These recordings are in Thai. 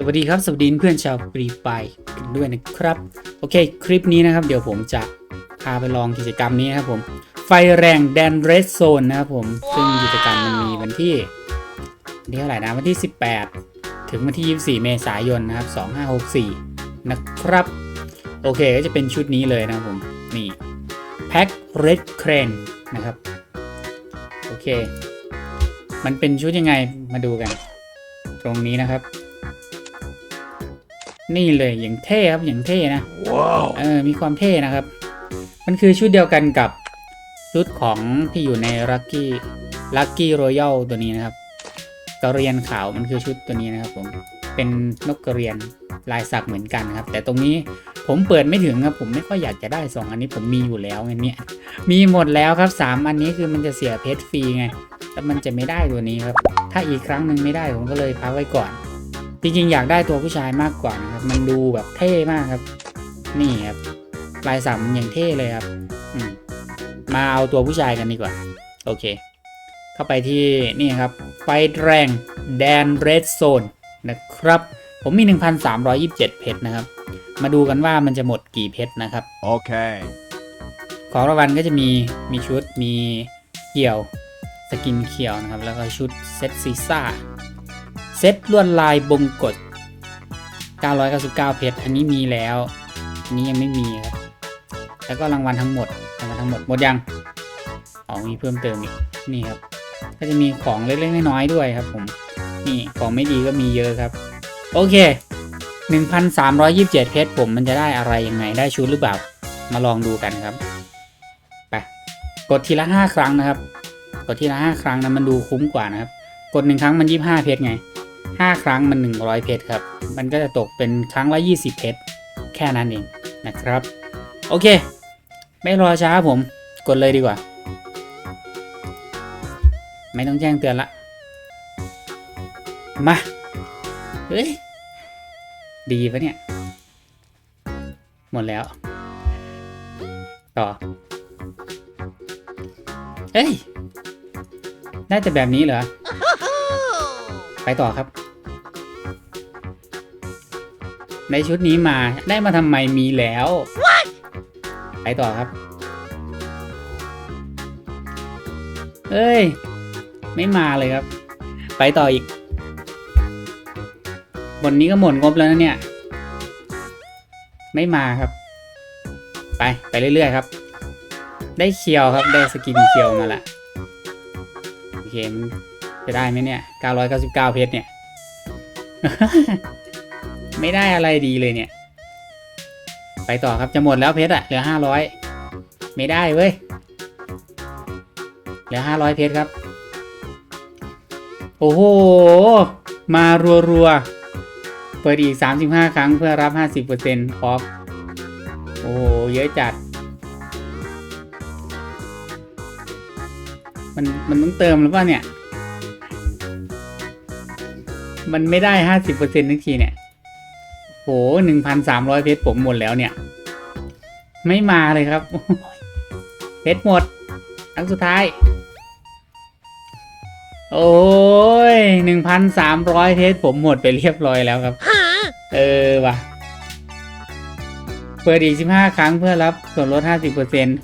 สวัสดีครับ สวัสดีเพื่อนชาวฟรีไฟกันด้วยนะครับ โอเค คลิปนี้นะครับ เดี๋ยวผมจะพาไปลองกิจกรรมนี้นะครับผม ไฟแรงแดนเรดโซนนะครับผม ซึ่งกิจกรรมมันมีวันที่วันที่เท่าไหร่นะ วันที่ 18 ถึงวันที่ 24 เมษายนนะครับ 2564 นะครับ โอเค ก็จะเป็นชุดนี้เลยนะครับผม นี่แพ็คเรดเครนนะครับ โอเค มันเป็นชุดยังไง มาดูกัน ตรงนี้นะครับ นี่เลยอย่างเท่ครับอย่างเท่นะ Wow. เออมีความเท่นะครับ มันคือชุดเดียวกันกับชุดของที่อยู่ใน Lucky Lucky Royal ตัวนี้นะครับกระเรียนขาวมันคือชุดตัวนี้นะครับผมเป็นนกกระเรียนลายสักเหมือนกันครับ แต่ตรงนี้ผมเปิดไม่ถึงครับ ผมไม่ค่อยอยากจะได้สองอันนี้ผมมีอยู่แล้วไงเนี่ยมีหมดแล้วครับสามอันนี้คือมันจะเสียเพชรฟรีไงแล้วมันจะไม่ได้ตัวนี้ครับ ถ้าอีกครั้งหนึ่งไม่ได้ผมก็เลยพักไว้ก่อน จริงๆอยากได้ตัวผู้ชายมากกว่านะครับ มันดูแบบเท่มากครับ นี่ครับลายสักมันอย่างเท่เลยครับอืมมาเอาตัวผู้ชายกันดีกว่า โอเค เข้าไปที่นี่ครับ ไฟแรงแดนเรดโซนนะครับ ผมมี 1,327 เพชรนะครับ มาดูกันว่ามันจะหมดกี่เพชรนะครับ Okay. ของรางวัลก็จะมีมีชุดมีเขียวสกินเขียวนะครับ แล้วก็ชุดเซตซีซ่า เซตลวดลายบงกฎ999 เพชร อันนี้มีแล้ว อันนี้ยังไม่มีครับ แล้วก็รางวัลทั้งหมด รางวัลทั้งหมด หมดยังอ๋อมีเพิ่มเติมอีก นี่ครับ ก็จะมีของเล็กๆน้อยๆด้วยครับผม นี่ของไม่ดีก็มีเยอะครับ โอเค 1,327 เพชรผมมันจะได้อะไรยังไง ได้ชุดหรือเปล่า มาลองดูกันครับ ไป กดทีละ 5 ครั้งนะครับ กดทีละ 5 ครั้งนะมันดูคุ้มกว่านะครับ กดหนึ่งครั้งมัน 25 เพชรไง 5 ครั้งมัน 100 เพชรครับ มันก็จะตกเป็นครั้งละ 20 เพชรแค่นั้นเองนะครับ โอเค ไม่รอช้าผมกดเลยดีกว่า ไม่ต้องแจ้งเตือนละ มา เฮ้ย ดีปะเนี่ย หมดแล้ว ต่อเอ้ยได้แต่แบบนี้เหรอ ไปต่อครับ ในชุดนี้มาได้มาทำไมมีแล้วไปต่อครับ เอ้ย ไม่มาเลยครับ ไปต่ออีก บนนี้ก็หมดงบแล้วนะเนี่ย ไม่มาครับ ไป ไปเรื่อยๆครับ ได้เคียวครับ ได้สกินเคียวมาละโอเคมันจะได้ไหมเนี่ย 999 เพชรเนี่ย ไม่ได้อะไรดีเลยเนี่ย ไปต่อครับจะหมดแล้วเพชรอะเหลือ500ไม่ได้เว้ยเหลือ500เพชรครับ โอ้โห มารัวๆ เปิดอีก35ครั้งเพื่อรับ50%ออฟ โอ้โห เยอะจัด มันมันต้องเติมหรือเปล่าเนี่ย มันไม่ได้ห้าสิบเปอร์เซ็นต์ทังทีเนี่ย หหนึ่งพันสามร้อยเพชรผมหมดแล้วเนี่ย ไม่มาเลยครับโอ้ยเพชรหมดครั้งสุดท้าย โอ้ยหนึ่งพันสามร้อยเพชรผมหมดไปเรียบร้อยแล้วครับ เออว่ะ เปิดอีกสิบห้าครั้งเพื่อรับส่วนลดห้าสิบเปอร์เซ็นต์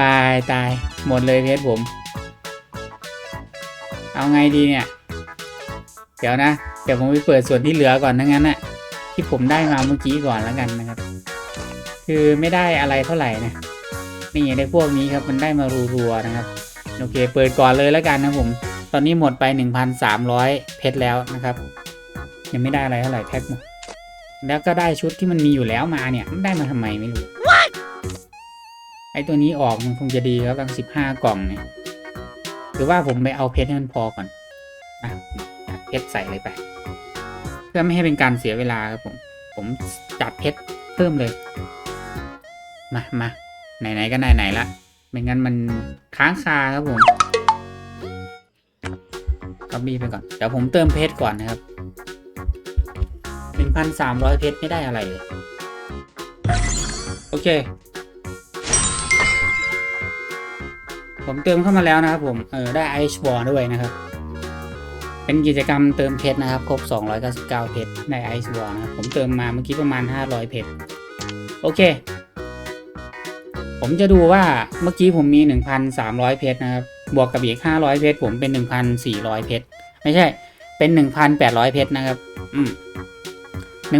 ตายตายหมดเลยเพชรผม เอาไงดีเนี่ย เดี๋ยวนะ เดี๋ยวผมไปเปิดส่วนที่เหลือก่อนทั้งนั้นน่ะที่ผมได้มาเมื่อกี้ก่อนแล้วกันนะครับ คือไม่ได้อะไรเท่าไหร่นะนี่ได้พวกนี้ครับมันได้มารัวๆนะครับ โอเค เปิดก่อนเลยแล้วกันนะผม ตอนนี้หมดไป 1,300 เพชรแล้วนะครับ ยังไม่ได้อะไรเท่าไหร่แพ็คหมดแล้วก็ได้ชุดที่มันมีอยู่แล้วมาเนี่ยมันได้มาทำไมไม่รู้ไอตัวนี้ออกมันคงจะดีครับตั้งสิบห้ากล่องเนี่ยหรือว่าผมไปเอาเพชรให้มันพอก่อนอะจัดเพชรใส่เลยไป เพื่อไม่ให้เป็นการเสียเวลาครับผม ผมจัดเพชรเพิ่มเลย มามาไหนๆก็ไหนๆละไม่งั้นมันค้างคาครับผมก็บีไปก่อน เดี๋ยวผมเติมเพชรก่อนนะครับหนึ่งพันสามร้อยเพชรไม่ได้อะไรเลยโอเค ผมเติมเข้ามาแล้วนะครับผม เออได้ไอชบอลด้วยนะครับ เป็นกิจกรรมเติมเพชรนะครับครบ 299 เพชรใน Ice War นะครับผมเติมมาเมื่อกี้ประมาณ 500 เพชรโอเค ผมจะดูว่าเมื่อกี้ผมมี 1,300 เพชรนะครับบวกกับอีก 500 เพชรผมเป็น 1,400 เพชรไม่ใช่เป็น 1,800 เพชรนะครับ อืม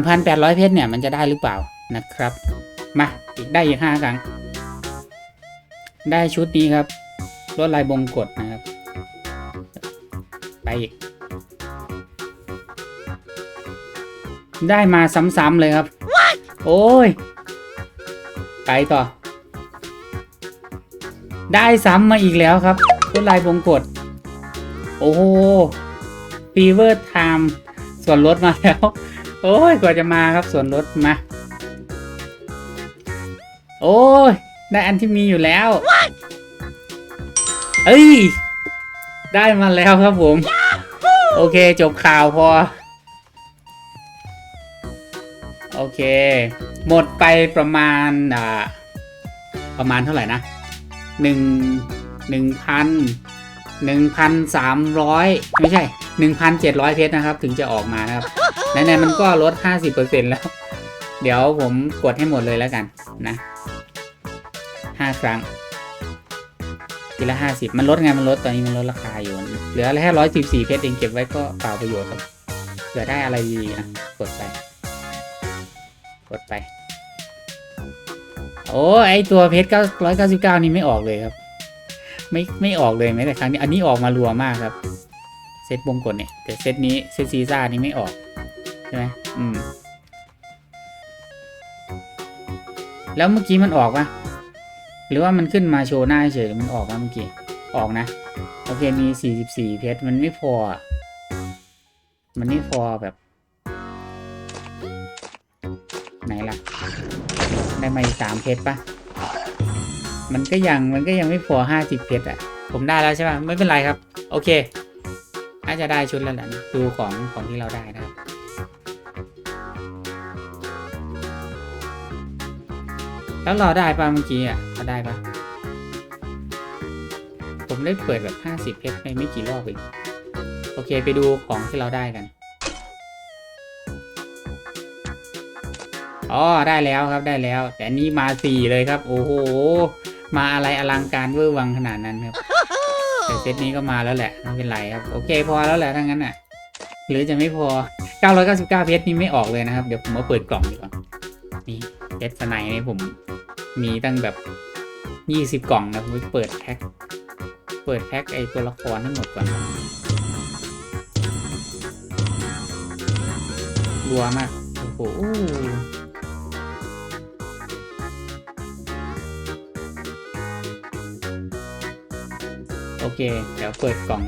1,800 เพชรเนี่ยมันจะได้หรือเปล่านะครับ มาอีกได้อีก5ครั้ง ได้ชุดนี้ครับลวดลายบงกฎนะครับ ไปอีก ได้มาซ้ำๆเลยครับ โอ้ย ไปต่อ ได้ซ้ำมาอีกแล้วครับลวดลายบงกฎโอ้โหฟีเวอร์ไทม์ส่วนลดมาแล้ว โอ้ย กว่าจะมาครับส่วนลดมา โอ้ย ได้อันที่มีอยู่แล้ว เอ้ย ได้มาแล้วครับผม โอเคจบข่าวพอ โอเค หมดไปประมาณอ่าประมาณเท่าไหร่นะหนึ่งหนึ่งพันหนึ่งพันสามร้อยไม่ใช่หนึ่งพันเจ็ดร้อยเพชรนะครับ ถึงจะออกมานะครับไหนๆมันก็ลดห้าสิบเปอร์เซ็นแล้ว เดี๋ยวผมกดให้หมดเลยแล้วกันนะห้าครั้งทีละห้าสิบมันลดไงมันลดตอนนี้มันลดราคาอยู่เหลือแค่ร้อยสิบสี่เพชรเองเก็บไว้ก็เปล่าประโยชน์ครับเผื่อได้อะไรดีๆอะกดไป กดไป โอ้ไอตัวเพชรเก้าร้อยเก้าสิบเก้านี่ไม่ออกเลยครับ ไม่ไม่ออกเลยแม้แต่ครั้งนี้ อันนี้ออกมารัวมากครับ เซตวงกดเนี่ย แต่เซตนี้เซตซีซ่านี่ไม่ออกใช่ไหมอืม แล้วเมื่อกี้มันออกปะหรือว่ามันขึ้นมาโชว์หน้าเฉยหรือมันออกมาเมื่อกี้ ออกนะ โอเคมี 44 เพชร มันไม่พอ มันไม่พอแบบ ไหนล่ะ ได้มาอีกสามเพชรปะมันก็ยังมันก็ยังไม่พอ50เพชรอะ ผมได้แล้วใช่ป่ะ ไม่เป็นไรครับ โอเค น่าจะได้ชุดแล้วแหละนดูของของที่เราได้นะครับแล้วเราได้ป่ะเมื่อกี้อะเราได้ป่ะ ผมได้เปิดแบบ 50เพชรไปไม่กี่รอบเอง โอเคไปดูของที่เราได้กัน อ๋อได้แล้วครับได้แล้ว แต่นี้มาสี่เลยครับ โอ้โห มาอะไรอลังการเวอร์วังขนาดนั้นครับ แต่เซตนี้ก็มาแล้วแหละไม่เป็นไรครับ โอเคพอแล้วแหละถ้างั้นอะ หรือจะไม่พอ 999 เพชรนี่ไม่ออกเลยนะครับ เดี๋ยวผมมาเปิดกล่องดีกว่านี่เพชรสไนนี่ผมมีตั้งแบบยี่สิบกล่องนะผมเปิดแพ็คเปิดแพ็คไอตัวละครทั้งหมดก่อนรัวมากโอ้โห โอเค เดี๋ยวเปิดกล่อง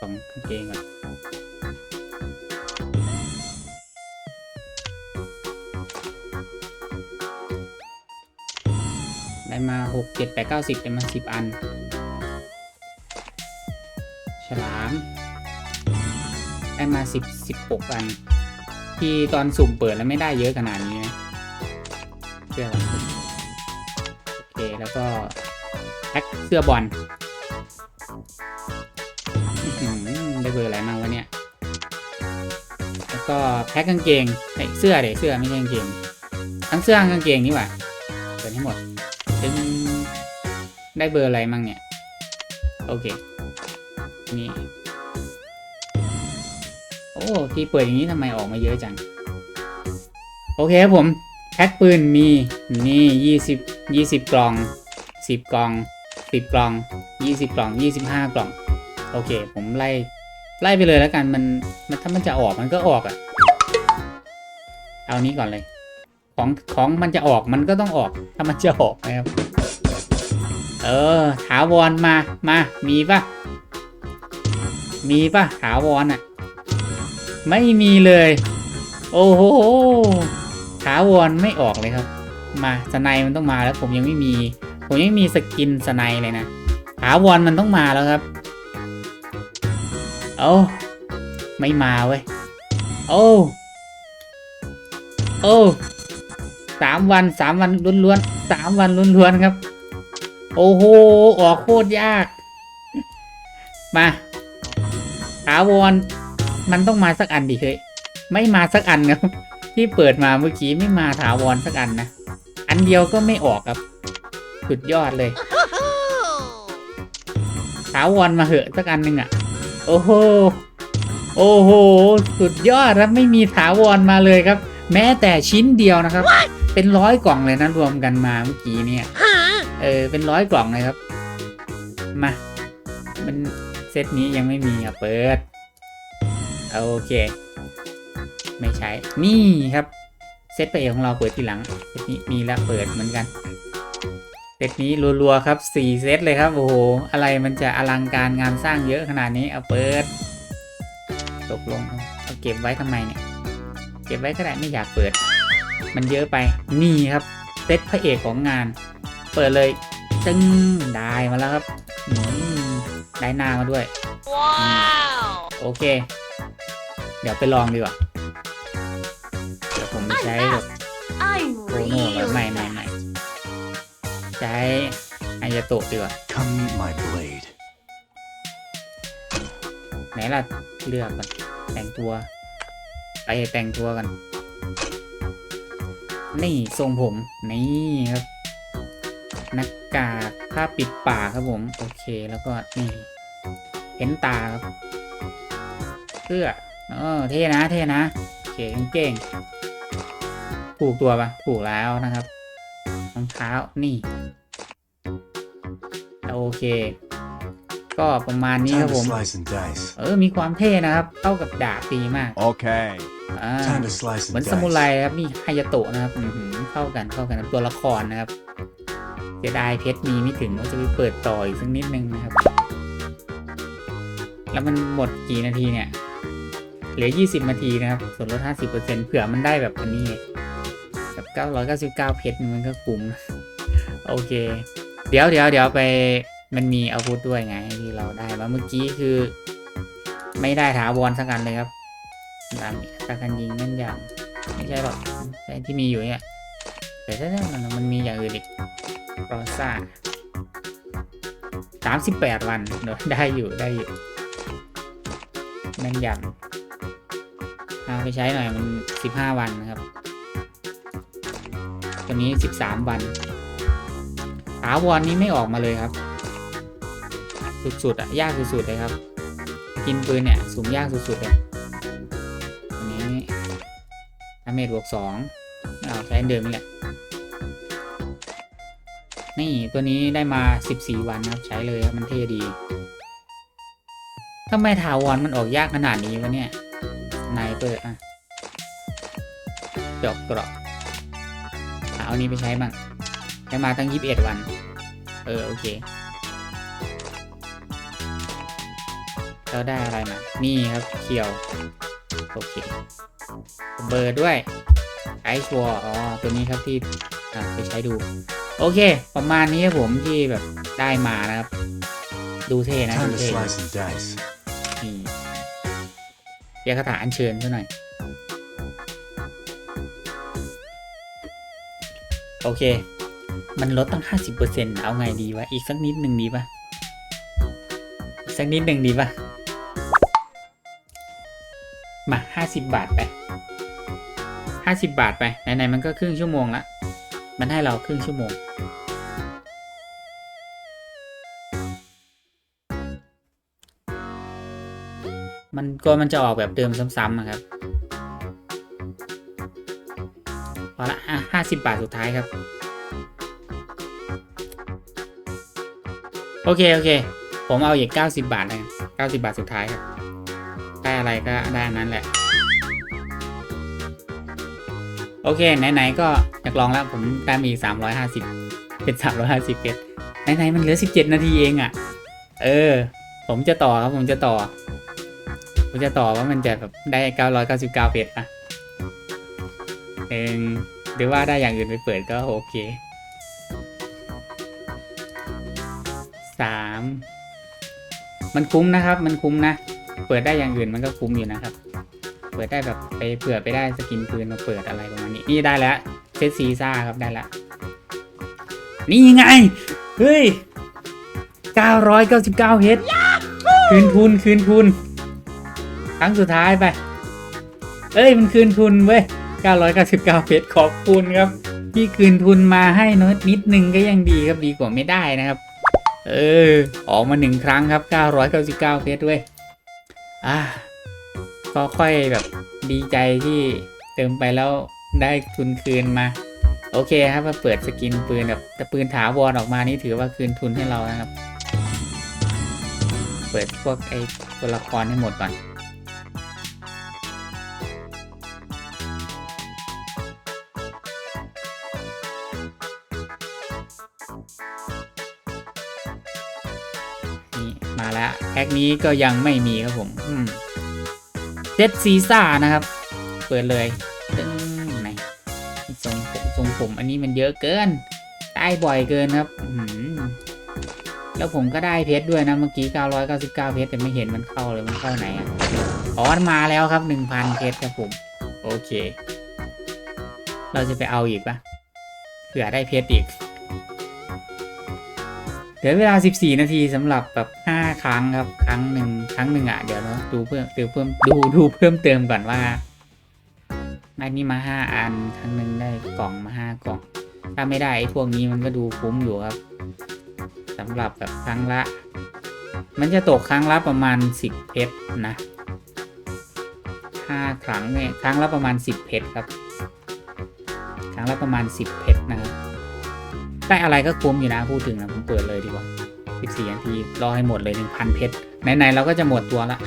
กล่องกางเกงก่อนได้มาหกเจ็ดแปดเก้าสิบได้มาสิบอัน ฉลาม ได้มาสิบสิบหกอัน ที่ตอนสุ่มเปิดแล้วไม่ได้เยอะขนาดนี้นะเสื้อโอเคแล้วก็ แพ็คเสื้อบอลได้เบอร์อะไรมั่งวะเนี่ย แล้วก็แพ็คกางเกงเอ้ยเสื้อเดี๋ยวเสื้อไม่ใช่กางเกง ทั้งเสื้อทั้งกางเกงนี่หว่าเปิดให้หมดซึ่งได้เบอร์อะไรมั่งเนี่ย โอเค นี่ โอ้ที่เปิดอย่างนี้ทำไมออกมาเยอะจัง โอเคครับผม แพ็คปืนมี นี่ยี่สิบยี่สิบกล่องสิบกล่อง สิบกล่องยี่สิบกล่องยี่สิบห้ากล่อง โอเค ผมไล่ ไล่ไปเลยแล้วกัน มัน มันถ้ามันจะออกมันก็ออกอะ่ะ เอานี้ก่อนเลย ของ ของมันจะออกมันก็ต้องออก ถ้ามันจะออกนะครับ เออ ถาวรมา มา มีปะมีปะถาวรอะ ไม่มีเลย โอ้โห ถาวรไม่ออกเลยครับ มาสไนมันต้องมาแล้วผมยังไม่มี ผมยังม่มีสกินสไนเลยนะถาวรมันต้องมาแล้วครับ โอ้ไม่มาเว้ย โอ้โอ้สามวันสามวันล้วนๆสามวันล้วนๆครับ โอ้โห ออกโคตรยาก มาถาวรมันต้องมาสักอันดิเฮ้ยไม่มาสักอันครับ ที่เปิดมาเมื่อกี้ไม่มาถาวรสักอันนะ อันเดียวก็ไม่ออกครับ สุดยอดเลยถาวรมาเหอะสักอันหนึ่งอะโอ้โห โอ้โห สุดยอดครับไม่มีถาวรมาเลยครับ แม้แต่ชิ้นเดียวนะครับ เป็นร้อยกล่องเลยนะรวมกันมาเมื่อกี้เนี่ย เออ เป็นร้อยกล่องเลยครับ มา มันเซตนี้ยังไม่มีอะเปิด โอเค ไม่ใช้ นี่ครับ เซตไปเอกของเราเปิดทีหลังเซตนี้มีแล้วเปิดเหมือนกัน เซตนี้รัวๆครับสี่เซตเลยครับ โอ้โห อะไรมันจะอลังการงานสร้างเยอะขนาดนี้ เอาเปิด ตกลงเอาเก็บไว้ทำไมเนี่ย เก็บไว้ก็ได้ไม่อยากเปิด มันเยอะไป นี่ครับ เซตพระเอกของงาน เปิดเลยจึงได้มาแล้วครับอืมได้หน้ามาด้วย Wow! โอเค เดี๋ยวไปลองดีกว่า เดี๋ยวผมใช้แบบ I'm โคโน่แบบ really ใหม่ใหม่ใหม่ ใช้อายาโตะดีกว่า Come meet my blade. ไหนล่ะเลือกก่อนแต่งตัวไปแต่งตัวกัน นี่ทรงผม นี่ครับหนักกากผ้าปิดปากครับผม โอเคแล้วก็นี่เห็นตาครับเสื้อเออเท่นะเท่นะโอเคเก่งๆผูกตัวปะผูกแล้วนะครับร องเท้านี่ โอเค ก็ประมาณนี้ค Time รับ to ผม slice and dice. เออ มีความเท่นะครับ เข้ากับดาบดีมาก Okay. อ่า Time to slice เหมือน and สมุไร dice. ครับนี่ไฮยาโตะนะครับอื้อหือเข้ากันเข้ากันกับตัวละครนะครับเสียดายเพชรมีไม่ถึงว่าจะไปเปิดต่ออีกสักนิดนึงนะครับ แล้วมันหมดกี่นาทีเนี่ย เหลือ 20 นาทีนะครับ ส่วนลด 50%เผื่อมันได้แบบอันนี้ไงแบบ 999 เพชรมันก็คุ้มโอเค เดี๋ยวเดี๋ยวเดี๋ยวไปมันมีอาวุธด้วยไงที่เราได้มาเมื่อกี้คือ ไม่ได้ถาวรสักอันเลยครับตามตากันยิงนั่นอย่างไม่ใช่หรอกที่มีอยู่เนี่ยแต่ถ้ามันมันมีอย่างอื่นอีกรอซ่าสามสิบแปดวันเดี๋ยวได้อยู่ได้อยู่แม่นอยำเอาไปใช้หน่อยมันสิบห้าวันนะครับ ตัวนี้สิบสามวันถาวรนี้ไม่ออกมาเลยครับ สุดๆอะยากสุดๆเลยครับ กินปืนเนี่ยสูงยากสุดๆเลยอันนี้ดาเมจบวกสองเอาใช้เดิมนี่แหละนี่ตัวนี้ได้มา 14 วันครับ ใช้เลยครับมันเท่ดีทำไมถาวรมันออกยากขนาดนี้วะเนี่ยไนเปอร์อะดอกกรอบ เอาอันนี้ไปใช้บ้างใช้มาตั้ง21วัน เออ โอเคแล้วได้อะไรมา นี่ครับเขียว โอเค เบอร์ด้วยไอชัวอ๋อ ตัวนี้ครับที่ อะไปใช้ดู โอเค ประมาณนี้ครับผมที่แบบได้มานะครับ ดูเท่นะ Time ดู to เท่ slice and dice. นี่เรียกคาถาอัญเชิญซะหน่อย โอเค มันลดตั้ง 50%เอาไงดีวะ อีกสักนิดหนึ่งดีปะอีกสักนิดหนึ่งดีปะมา 50 บาทไป 50 บาทไป ไหนๆ มันก็ครึ่งชั่วโมงละ มันให้เราครึ่งชั่วโมง มันก็มันจะออกแบบเดิมซ้ำๆนะครับ อละห้าสิบบาทสุดท้ายครับ โอเค โอเค ผมเอาอีกเก้าสิบบาทเลยเก้าสิบาทสุดท้ายครับ ได้อะไรก็ได้อันนั้นแหละ โอเค ไหน ๆ ก็อยากลองแล้ว ผมได้มีสามร้อยห้าสิบเป็นสามร้อยห้าสิบเพชรไหนๆมันเหลือสิบเจ็ดนาทีเองอะ่ะ เออ ผมจะต่อครับ ผมจะต่อ ผมจะต่อว่ามันจะแบบได้เก้าร้อยเก้าสิบเก้าเพชรอะหนึ่ง รือว่าได้อย่างอื่นไปเปิดก็โอเคสามมันคุ้มนะครับ มันคุ้มนะ เปิดได้อย่างอื่นมันก็คุ้มอยู่นะครับ เปิดได้แบบไปเผื่อไปได้สกินปืนมาเปิดอะไรประมาณนี้ นี่ได้แล้วเซตซีซ่าครับได้แล้วนี่ไง เฮ้ย 999เพชรคืนทุนคืนทุน ครั้งสุดท้ายไป เอ้ย มันคืนทุนเว้ย 999เพชรขอบคุณครับ ที่คืนทุนมาให้น้อยนิดนึงก็ยังดีครับดีกว่าไม่ได้นะครับ เออ ออกมาหนึ่งครั้งครับ 999เพชรด้วยอ่าก็ค่อยแบบดีใจที่เติมไปแล้วได้ทุนคืนมา โอเคครับมาเปิดสกินปืนแบบแต่ปืนถาวรออกมานี่ถือว่าคืนทุนให้เรานะครับ เปิดพวกไอ้ตัวละครให้หมดก่อน พ็คนี้ก็ยังไม่มีครับผมอืมเซตซีซ่านะครับ เปิดเลยตึ้งไหนทรงผมทรงผมอันนี้มันเยอะเกิน ได้บ่อยเกินครับแล้วผมก็ได้เพชรด้วยนะเมื่อกี้ 999 เพชรแต่ไม่เห็นมันเข้าเลยมันเข้าไหนอะอ๋อมันมาแล้วครับ 1,000 เพชรครับผม โอเค เราจะไปเอาอีกปะเผื่อได้เพชรอีกเหลือเวลา 14 นาทีสำหรับแบบ ครั้งครับ ครั้งหนึ่งครั้งหนึ่งอะเดี๋ยวเราดูเพิ่มดูเพิ่มดูดูเพิ่มเติมก่อนว่าได้นี่มา5อันครั้งหนึ่งได้กล่องมา5กล่อง ถ้าไม่ได้ไอ้พวกนี้มันก็ดูคุ้มอยู่ครับสำหรับแบบครั้งละ มันจะตกครั้งละประมาณ10เพชรนะ5ครั้งเนี่ยครั้งละประมาณ10เพชรครับ ครั้งละประมาณ10เพชรนะครับได้อะไรก็คุ้มอยู่นะพูดถึงนะผมเปิดเลยดีกว่า 14นาทีรอให้หมดเลย 1,000 เพชรไหนๆเราก็จะหมดตัวละ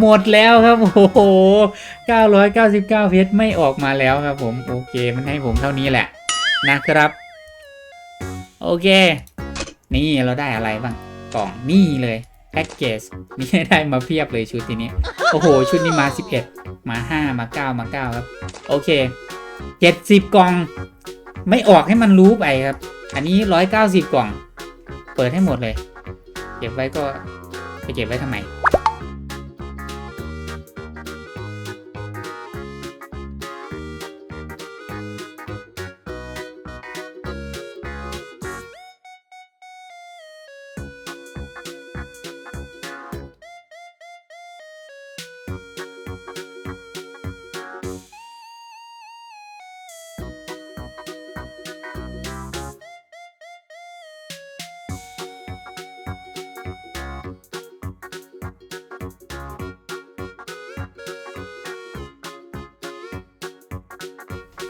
หมดแล้วครับ โอ้โห 999 เพชรไม่ออกมาแล้วครับผม โอเค มันให้ผมเท่านี้แหละ นะครับ โอเค นี่เราได้อะไรบ้าง กล่องนี่เลยแพ็กเกจนี่ได้มาเพียบเลยชุดทีนี้ โอ้โห ชุดนี้มา 11 มา 5 มา 9 มา 9 ครับ โอเค 70 กล่อง ไม่ออกให้มันรู้ไปครับ อันนี้ 190 กล่อง เปิดให้หมดเลย เก็บไว้ก็ไปเก็บไว้ทำไม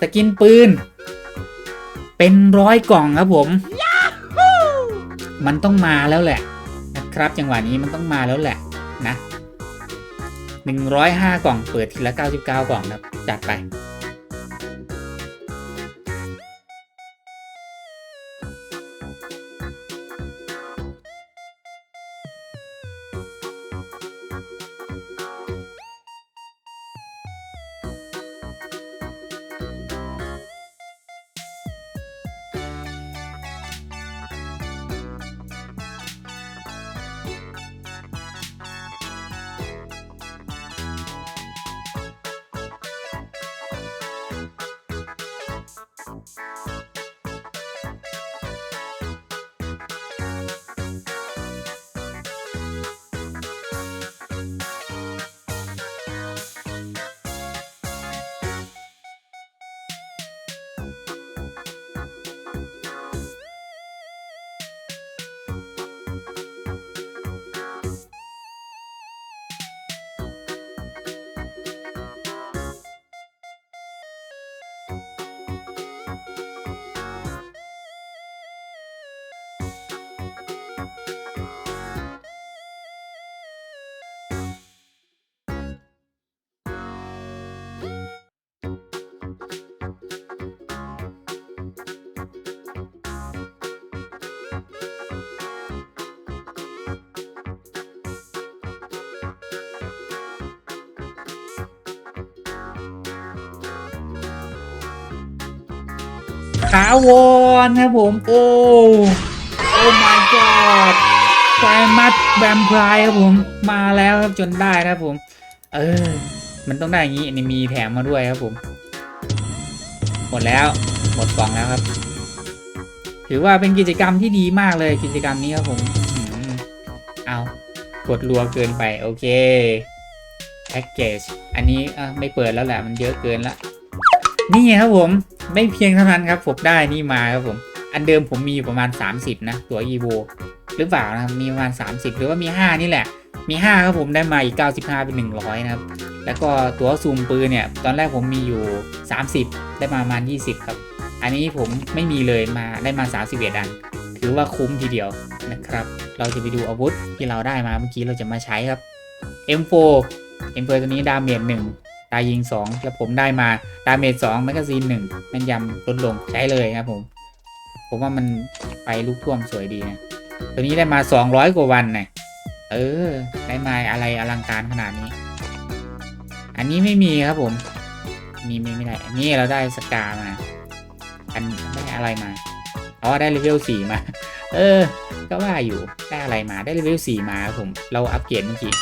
สกินปืน เป็นร้อยกล่องครับผม มันต้องมาแล้วแหละนะครับจังหวะนี้มันต้องมาแล้วแหละนะหนึ่งร้อยห้ากล่องเปิดทีละเก้าสิบเก้ากล่องครับจัดไป ถาวรครับผมโอ้โอ้ my god ไฟมัดแวมไพร์ครับผมมาแล้วครับจนได้ครับผม เออ มันต้องได้อย่างนี้นี่มีแถมมาด้วยครับผม หมดแล้วหมดกล่องแล้วครับ ถือว่าเป็นกิจกรรมที่ดีมากเลยกิจกรรมนี้ครับผมเอากดรัวเกินไปโอเคแพ็กเกจอันนี้ไม่เปิดแล้วแหละมันเยอะเกินละนี่ครับผม ไม่เพียงเท่านั้นครับผมได้นี่มาครับผม อันเดิมผมมีอยู่ประมาณ 30 นะ ตัว e v o หรือเปล่านะครับมีประมาณ 30 หรือว่ามี 5 นี่แหละ มี 5 ครับผมได้มาอีก 95 เป็น 100 นะครับ แล้วก็ตัวซูมปืนเนี่ย ตอนแรกผมมีอยู่ 30 ได้มาประมาณ 20 ครับ อันนี้ผมไม่มีเลยมาได้มา 31 อัน ถือว่าคุ้มทีเดียวนะครับ เราจะไปดูอาวุธที่เราได้มาเมื่อกี้เราจะมาใช้ครับ M4 M4 ตัวนี้ดาเมจหนึ่ง ตายยิง 2 แล้วผมได้มาดาเมจ2แมกกาซีน1แม่นยำลดลงใช้เลยครับผม ผมว่ามันไปลูกท่วมสวยดีนะ ตัวนี้ได้มา 200 กว่าวันนะเออ ได้มาอะไรอลังการขนาดนี้ อันนี้ไม่มีครับผมมีไม่ไม่ได้ อันนี้เราได้สกามา อันได้อะไรมา อ๋อ ได้เลเวลสี่มา เออ ก็ว่าอยู่ ได้อะไรมา ได้เลเวลสี่มาครับผม เราอัปเกรดเมื่อกี้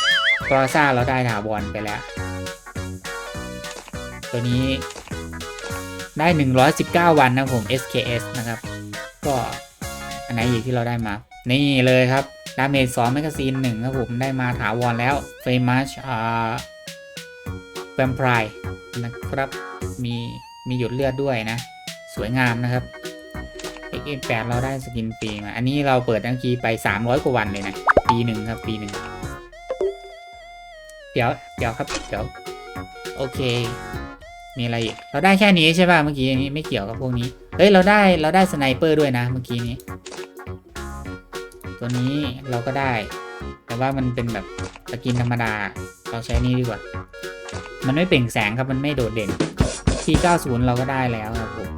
กรอซ่าเราได้ถาวรไปแล้ว ตัวนี้ได้ 119 วันนะผม SKS นะครับ ก็อันไหนอีกที่เราได้มา นี่เลยครับดาเมจ2แมกกาซีน1ครับผมได้มาถาวรแล้วเฟมัชอ่าแวมไพร์นะครับมีมีหยดเลือดด้วยนะ สวยงามนะครับ X8 เราได้สกินฟรีมา อันนี้เราเปิดตั้งคีไป 300 กว่าวันเลยนะ ปีหนึ่งครับปีหนึ่งเดี๋ยวเดี๋ยวครับเดี๋ยวโอเค มีอะไรอีก เราได้แค่นี้ใช่ป่ะเมื่อกี้อันนี้ไม่เกี่ยวกับพวกนี้ เฮ้ยเราได้เราได้สไนเปอร์ด้วยนะเมื่อกี้นี้ ตัวนี้เราก็ได้ แต่ว่ามันเป็นแบบสกินธรรมดา เราใช้นี่ดีกว่า มันไม่เปล่งแสงครับมันไม่โดดเด่น T90 เราก็ได้แล้วครับผม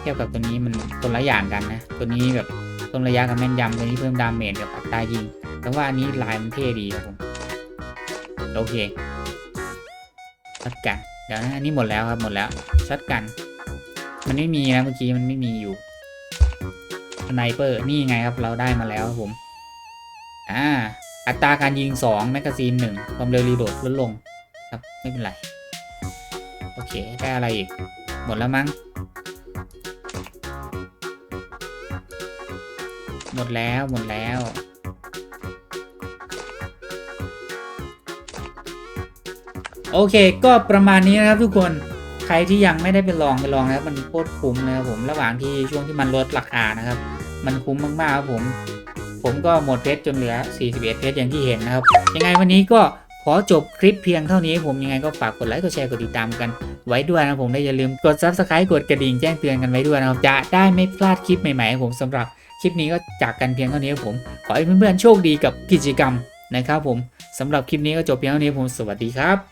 เทียบกับตัวนี้มันคนละอย่างกันนะ ตัวนี้แบบต้นระยะกับแม่นยำตัวนี้เพิ่มดาเมจกับอัตรายิง แต่ว่าอันนี้ลายมันเท่ดีครับผม โอเคช็อตกัน ดี๋ยวนะอันนี้หมดแล้วครับหมดแล้วช็อตกัน มันไม่มีนะเมื่อกี้มันไม่มีอยู่สไนเปอร์นี่ไงครับเราได้มาแล้วครับผมอ่าอัตราการยิง2แมกกาซีน1ความเร็วรีโหลดลดลงครับไม่เป็นไร โอเค ได้อะไรอีก หมดแล้วมั้ง หมดแล้วหมดแล้ว โอเค ก็ประมาณนี้นะครับทุกคนใครที่ยังไม่ได้ไปลองไปลองนะครับมันโคตรคุ้มเลยครับผมระหว่างที่ช่วงที่มันลดราคานะครับ มันคุ้มมากๆครับผม ผมก็หมดเพชรจนเหลือ 41เพชรอย่างที่เห็นนะครับ ยังไงวันนี้ก็ขอจบคลิปเพียงเท่านี้ผมยังไงก็ฝากกดไลค์กดแชร์กดติดตามกัน ไว้ด้วยนะผมได้อย่าลืมกด subscribe กดกระดิ่งแจ้งเตือนกันไว้ด้วยนะครับจะได้ไม่พลาดคลิปใหม่ๆของผมสำหรับคลิปนี้ก็จากกันเพียงเท่านี้ครับผม ขอให้เพื่อนๆโชคดีกับกิจกรรมนะครับผมสำหรับคลิปนี้ก็จบเพียงเท่านี้ผมสวัสดีครับ